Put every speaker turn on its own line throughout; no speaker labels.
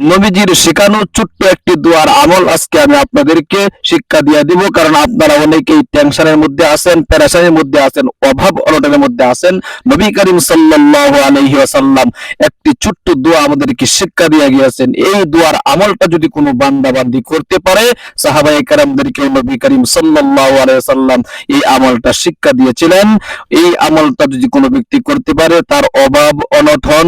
নবীজির শেখানো ছোট্ট একটি দোয়ার আমল আজকে আমি আপনাদেরকে শিক্ষা দিয়ে দিব। কারণ আপনারা অনেকেই টেনশনের মধ্যে আছেন, পেরেশানির মধ্যে আছেন, অভাব অনটনের মধ্যে আছেন। নবী করিম সাল্লাল্লাহু আলাইহি ওয়াসাল্লাম একটি ছোট্ট দোয়া আমাদেরকে শিক্ষা দিয়ে গিয়েছেন। এই দোয়ার আমলটা যদি কোনো বান্দাবান্দি করতে পারে সাহাবাই কেরামদেরকে নবী করিম সাল্লাল্লাহু আলাইহি ওয়াসাল্লাম এই আমলটা শিক্ষা দিয়েছিলেন। এই আমলটা যদি কোনো ব্যক্তি করতে পারে, তার অভাব, অনটন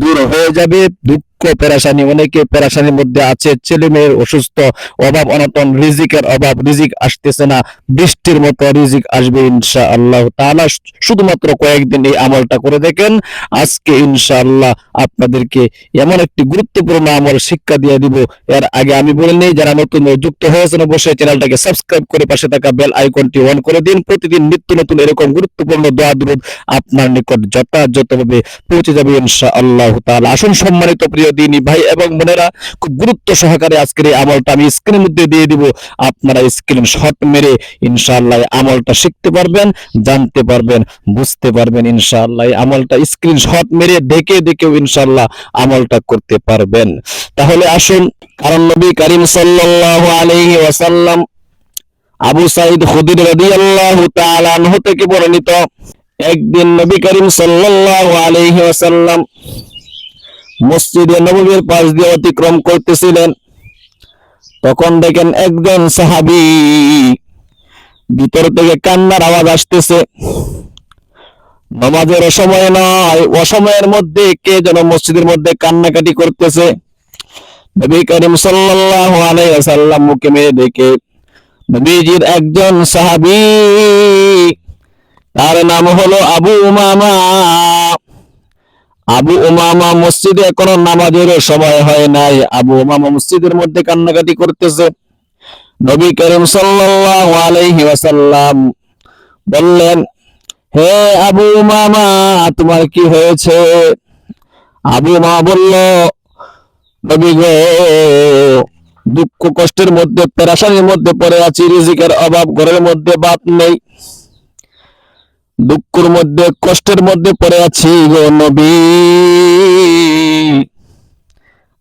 দূর হয়ে যাবে, দুঃখ পেরাশানি। অনেকে পেরাশানির মধ্যে আছে। ছেলে মেয়ের অসুস্থ, অভাব, অনটন, রিজিকের অভাব, রিজিক আসতেছে না। বৃষ্টির মতো রিজিক আসবে ইনশা আল্লাহ তাআলা। শুধুমাত্র কয়েকদিন এই আমলটা করে দেখেন। আজকে ইনশা আল্লাহ আপনাদেরকে এমন একটি গুরুত্বপূর্ণ আমল শিক্ষা দিয়ে দিব। এর আগে আমি বলে নেই, যারা নতুন যুক্ত হয়েছেন অবশ্যই চ্যানেলটাকে সাবস্ক্রাইব করে পাশে থাকা বেল আইকনটি অন করে দিন। প্রতিদিন নিত্য নতুন এরকম গুরুত্বপূর্ণ দোয়া দুরুদ আপনার নিকট যথাযথভাবে পৌঁছে যাবে ইনশা আল্লাহ তাআলা। আসুন সম্মানিত প্রিয় দিনী ভাই, এবং বোনেরা, খুব গুরুত্ব সহকারে আজকের এই আমলটা আমি স্ক্রিনের মধ্যে দিয়ে দিব। আপনারা স্ক্রিন শট মেরে ইনশাআল্লাহ আমলটা শিখতে পারবেন, জানতে পারবেন, বুঝতে পারবেন ইনশাআল্লাহ আমলটা স্ক্রিন শট মেরে দেখে দেখেও ইনশাআল্লাহ আমলটা করতে পারবেন। তাহলে আসুন, কারণ নবী করিম সাল্লাল্লাহু আলাইহি ওয়াসাল্লাম আবু সাইদ খুদরি রাদিয়াল্লাহু তাআলা আনহু থেকে বর্ণিত, একদিন নবী করিম সাল্লাল্লাহু আলাইহি ওয়াসাল্লাম মসজিদে নববীর পাশ দিয়ে অতিক্রম করতেছিলেন। তখন দেখেন একজন সাহাবি ভিতর থেকে কান্নার আওয়াজ আসতেছে। নামাজের সময় নয় অসময়ের মধ্যে কে যেন মসজিদের মধ্যে কান্নাকাটি করতেছে। নবী করিম আলাইহি ওয়াসাল্লাম মুখে মেরে দেখে, নবীজির একজন সাহাবী, তার নাম হলো আবু উমামা। আবু উমামা মসজিদে এখনও নামাজের সময় হয় নাই। আবু উমামা মসজিদের মধ্যে কান্নাকাটি করতেছে। নবী করিম সাল্লাল্লাহু আলাইহি বললেন, হে আবু উমামা, তোমার কি হয়েছে? আবু মা বলল, নবী গো, দুঃখ কষ্টের মধ্যে, পেরাশানির মধ্যে পড়ে আছি, রিজিকের অভাব, ঘরের মধ্যে বাপ নেই। দুঃখের মধ্যে, কষ্টের মধ্যে পড়ে আছি গো নবী।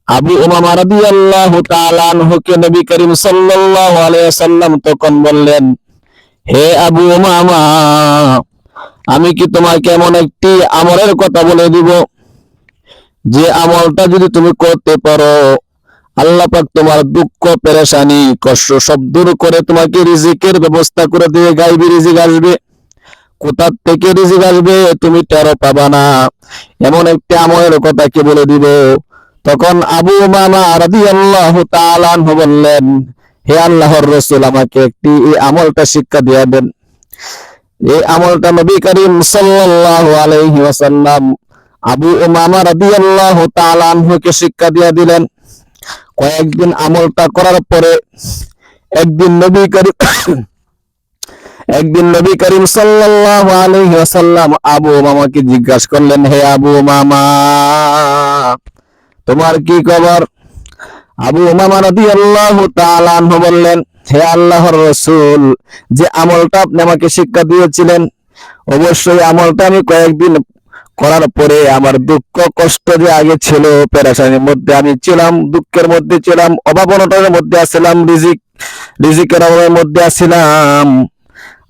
আবু উমামা রাদিয়াল্লাহু তাআলা আনহুকে নবী করিম সাল্লাল্লাহু আলাইহি ওয়াসাল্লাম তখন বললেন, হে আবু উমামা, আমি কি তোমাকে এমন একটি আমলের কথা বলে দিব? যে আমলটা যদি তুমি করতে পারো, আল্লাহ পাক তোমার দুঃখ, পেরেশানি, কষ্ট সব দূর করে তোমাকে রিজিকের ব্যবস্থা করে দিয়ে গাইবি, রিজিক আসবে। কোথার থেকে রিজিক আসবে, তুমি টেরো পাবা না। এমন একটি আমলের কথা কি বলে দিব? তখন আবু মামা বললেন, হে আল্লাহর রাসূল, আমাকে একটি এই আমলটা শিক্ষা দিয়ে দেন। এই আমলটা নবী করিম সাল্লাল্লাহু আলাইহি ওয়াসাল্লাম আবু উমামা রাদিয়াল্লাহু তাআলা আনহুকে শিক্ষা দিয়ে দিলেন। কয়েকদিন আমলটা করার পরে একদিন নবী করিম একদিন নবী করিম সাল্লাল্লাহু আলাইহি ওয়াসাল্লাম আবু মামাকে জিজ্ঞাসা করলেন, হে আবু মামা তোমার কি খবর? আবু মামা রাদিয়াল্লাহু তাআলা বললেন, হে আল্লাহর রাসূল, যে আমলটা আপনি আমাকে শিক্ষা দিয়েছিলেন, অবশ্যই আমলটা আমি কয়েকদিন করার পরে আমার দুঃখ, কষ্ট যে আগে ছিল, পেরেশানির মধ্যে আমি ছিলাম, দুঃখের মধ্যে ছিলাম অভাব মধ্যে আছিলাম রিজিক, রিজিকের অভাবের মধ্যে আছিলাম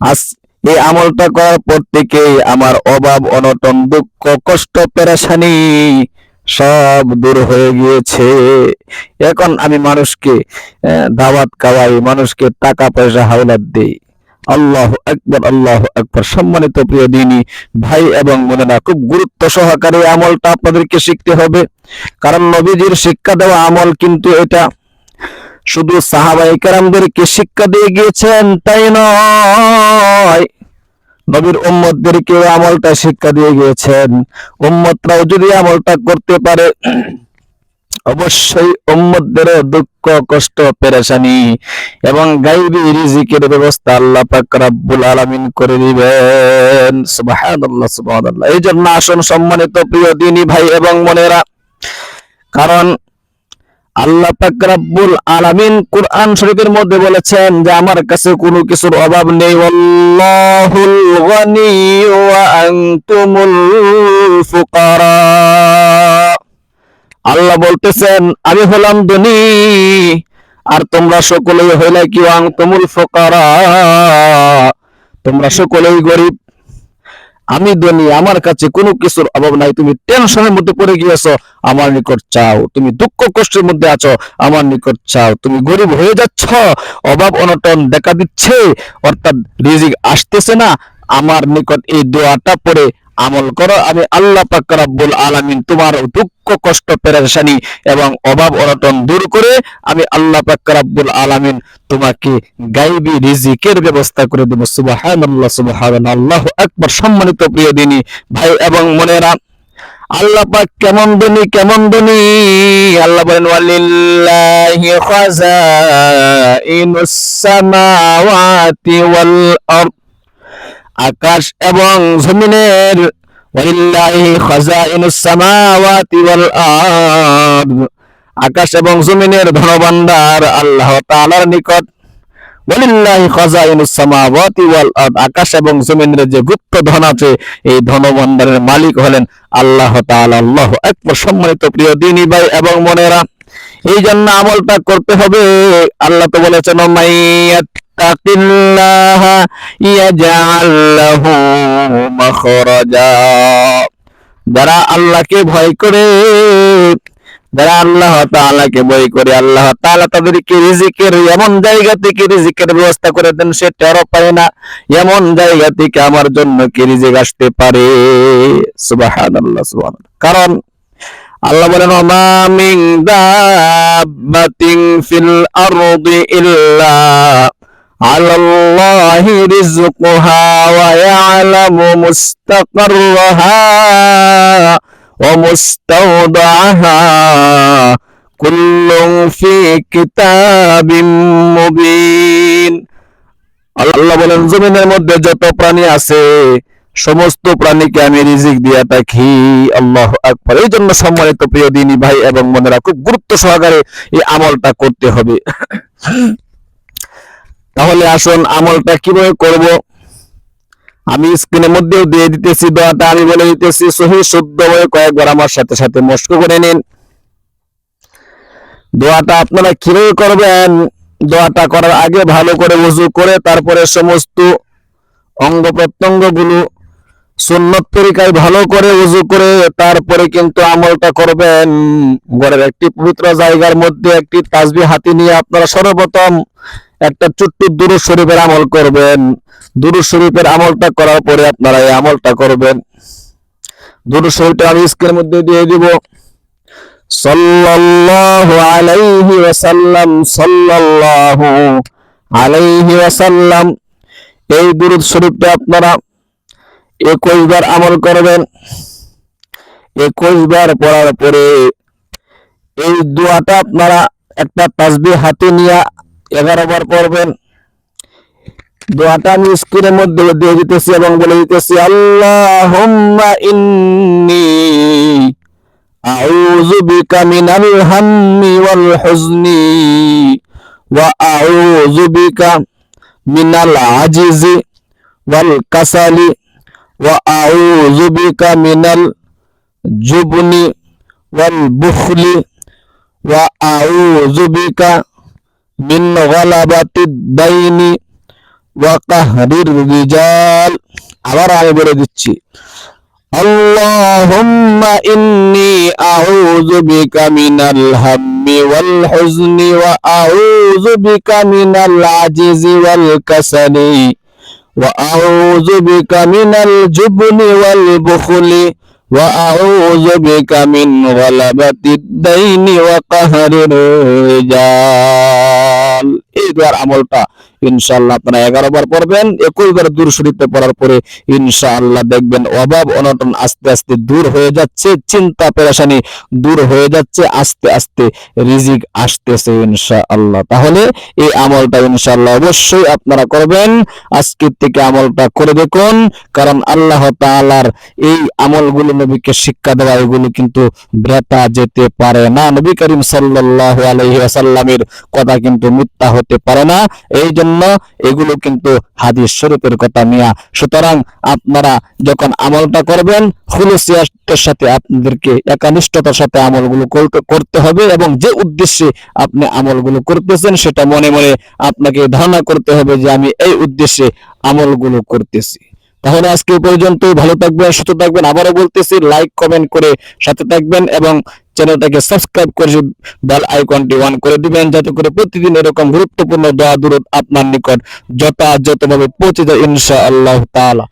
আজ এই আমলটা করার পর থেকে আমার অভাব, অনটন, দুঃখ, কষ্ট, পেরেশানি সব দূর হয়ে গিয়েছে। এখন আমি মানুষকে দাওয়াত খাওয়াই, মানুষকে টাকা পয়সা হাওলাত দিই। আল্লাহ একবার আল্লাহ একবার সম্মানিত প্রিয় দিনী ভাই এবং বোনেরা, খুব গুরুত্ব সহকারে আমলটা আপনাদেরকে শিখতে হবে। কারণ নবীজির শিক্ষা দেওয়া আমল কিন্তু এটা শুধু সাহাবাই কেরামদেরকে শিক্ষা দিয়ে গিয়েছেন, তাই নয়। নবীর উম্মতদেরকে আমলটা শিক্ষা দিয়ে গিয়েছেন। উম্মতরাও যদি আমলটা করতে পারে, অবশ্যই উম্মতদেরও দুঃখ, কষ্ট, পেরেশানি এবং গাইবি রিজিকের ব্যবস্থা আল্লাহ পাক রাব্বুল আলামিন করে দিবেন। সুবহানাল্লাহ সুবহানাল্লাহ। এই জন্য আসুন সম্মানিত প্রিয় দিনী ভাই এবং মনেরা কারণ আল্লাহ পাক রাব্বুল আলামিন কুরআন শরীফের মধ্যে বলেছেন যে আমার কাছে কোনো কিছুর অভাব নেই। আল্লাহুল গনি ওয়া আনতুমুল ফুকারা। আল্লাহ বলতেছেন, আমি হলাম ধনী, আর তোমরা সকলেই হইলে কি আং তুমুল ফোকারা? তোমরা সকলেই গরিব আমি ধনী, আমার কাছে কোনো কিছুর অভাব নাই। তুমি টেনশনের মধ্যে পড়ে গিয়েছো, আমার নিকট চাও। তুমি দুঃখ কষ্টের মধ্যে আছো, আমার নিকট চাও। তুমি গরিব হয়ে যাচ্ছ, অভাব অনটন দেখা দিচ্ছে, অর্থাৎ রিজিক আসতেছে না। আমার নিকট এই দোয়াটা পড়ে আমল করো। আমি আল্লাহ পাক রাব্বুল আলামিন তোমার দুঃখ, কষ্ট, পেরেশানি এবং অভাব, অনটন দূর করে আমি আল্লাহ পাক রাব্বুল আলামিন তোমাকে গাইবি, রিজিকের ব্যবস্থা করে দেব। আল্লাহু আকবার। সম্মানিত প্রিয় দিনী ভাই এবং মনেরা আল্লাহ পাক কেমন ধনী কেমন ধনী? আল্লাহ বলেন, ওয়ালিল্লাহি খাজাইনুস সামাওয়াতি ওয়াল আরদ। আকাশ এবং জমিনের আকাশ এবং জমিনের ধনভাণ্ডার আল্লাহ তাআলার নিকট। আকাশ এবং জমিনের যে গুপ্ত ধন আছে, এই ধনভাণ্ডারের মালিক হলেন আল্লাহ আল্লাহু আকবার। সম্মানিত প্রিয় দিনী ভাই এবং মনেরা এই জন্য আমলটা করতে হবে। আল্লাহ তো বলেছেন মাইয়াত্তাকিল্লাহ ইয়াজআল লাহু মাখরাজা যারা আল্লাহকে ভয় করে, যারা আল্লাহ তাআলাকে ভয় করে, আল্লাহ তাআলা তাদেরকে রিজিকের এমন জায়গা থেকে রিজিকের ব্যবস্থা করে দেন, সে টেরও পায় না। এমন জায়গা থেকে আমার জন্য কি রিজিক আসতে পারে? সুবহানাল্লাহ সুবহানাল্লাহ। কারণ আল্লাহ বলেন, ওমা মিন দাব্বাতিন ফিল আরদি ইল্লা রিজকুহা ওয়া ইয়ালামু মুস্তাকাররাহা ওয়া মুস্তাওদাহা কুল্লুন ফি কিতাবিম মুবিন। আল্লাহ বলেন, জমিনের মধ্যে যত প্রাণী আছে, সমস্ত প্রাণীকে আমি রিজিক দিয়া থাকি। আল্লাহ আকবার। এই জন্য সম্মানিত প্রিয় দিনী ভাই এবং বোনেরা, খুব গুরুত্ব সহকারে এই আমলটা করতে হবে। তাহলে আসুন আমলটা কীভাবে করব? আমি স্ক্রিনের মধ্যেও দিয়ে দিতেছি দোয়াটা আমি বলে দিতেছি, সহি হয়ে কয়েকবার আমার সাথে সাথে মস্ক করে নিন। দোয়াটা আপনারা কীভাবে করবেন? দোয়াটা করার আগে ভালো করে উজু করে তারপরে সমস্ত অঙ্গ প্রত্যঙ্গগুলো সুন্নত তরিকায় ভালো করে উজু করে তারপরে কিন্তু আমলটা করবেন। ঘরের একটি পবিত্র জায়গার মধ্যে একটি তাসবি হাতি নিয়ে আপনারা সর্বপ্রথম একটা ছোট্ট দুরু শরীফের আমল করবেন। দুরু শরীফের আমলটা করার পরে আপনারা এই আমলটা করবেন। দুরু শরীফটা আমি স্ক্রিনের মধ্যে দিয়ে দিব। সাল্লাল্লাহু আলাইহি ওয়াসাল্লাম, সাল্লাল্লাহু আলাইহি ওয়াসাল্লাম। এই দুরুদ শরীফটা আপনারা একুশ বার আমল করবেন। একুশ বার পড়ার পরে এই দোয়াটা আপনারা একটা তাসবি হাতে নিয়ে এগারো বার পড়বেন। দোয়াটা আমি স্ক্রিনের মধ্যে দিয়ে দিতেছি এবং বলে দিতেছি আল্লাহ ইন্নি আউযু বিকা মিনাল হাম্মি ওয়াল হুজনি ওয়া আউযু বিকা মিনাল আজিজি ওয়াল কাসালি ওয়া আউযু বিকা মিনাল জুবনি ওয়াল বুখলি ওয়া আউযু বিকা মিন গলাবাতিদ দাইনি ওয়া কাহরির রিজাল। আবার আমি বলে দিচ্ছি, আল্লাহুম্মা ইন্নি আউযু বিকা মিনাল হাম্মি ওয়াল হুজনি ওয়া আউযু বিকা মিনাল আজিজি ওয়াল কাসালি ওয়া আউযু বিকা মিনাল জুবনি ওয়াল বুখলি وأعوذ بك من غلبة الدين وقهر الرجال এই দোয়ার আমলটা ইনশাআল্লাহ আপনারা এগারো বার পড়বেন একুশ বার দূর শরীফে পড়ার পরে ইনশাআল্লাহ দেখবেন অভাব, অনটন আস্তে আস্তে দূর হয়ে যাচ্ছে, চিন্তা, পেরেশানি দূর হয়ে যাচ্ছে, আস্তে আস্তে রিজিক আসতেছে ইনশাআল্লাহ। তাহলে এই আমলটা ইনশাআল্লাহ অবশ্যই আপনারা করবেন। আজকের থেকে আমলটা করে দেখুন, কারণ আল্লাহ তাআলার এই আমলগুলো নবীকে শিক্ষা দেওয়া, এগুলো কিন্তু ভেতা যেতে পারে না। নবী করিম সাল্লাল্লাহু আলাইহি ওয়াসাল্লামের কথা কিন্তু মিথ্যা হতে পারে না। এই জন্য জন্য এগুলো কিন্তু হাদিস শরীফের কথা মিয়া। সুতরাং আপনারা যখন আমলটা করবেন হুলুসিয়াতের সাথে আপনাদেরকে একানিষ্ঠতার সাথে আমলগুলো করতে হবে এবং যে উদ্দেশ্যে আপনি আমলগুলো করতেছেন, সেটা মনে মনে আপনাকে ধারণা করতে হবে যে আমি এই উদ্দেশ্যে আমলগুলো করতেছি। তাহলে আজকে পর্যন্ত ভালো থাকবেন, সুস্থ থাকবেন। আবারও বলতেছি লাইক কমেন্ট করে সাথে থাকবেন এবং চ্যানেলটাকে সাবস্ক্রাইব করে বেল আইকনটি অন করে দিবেন, যাতে করে প্রতিদিন এরকম গুরুত্বপূর্ণ দোয়া দূরত আপনার নিকট যথাযথভাবে পৌঁছে যায়, ইনশাআল্লাহ তাআলা।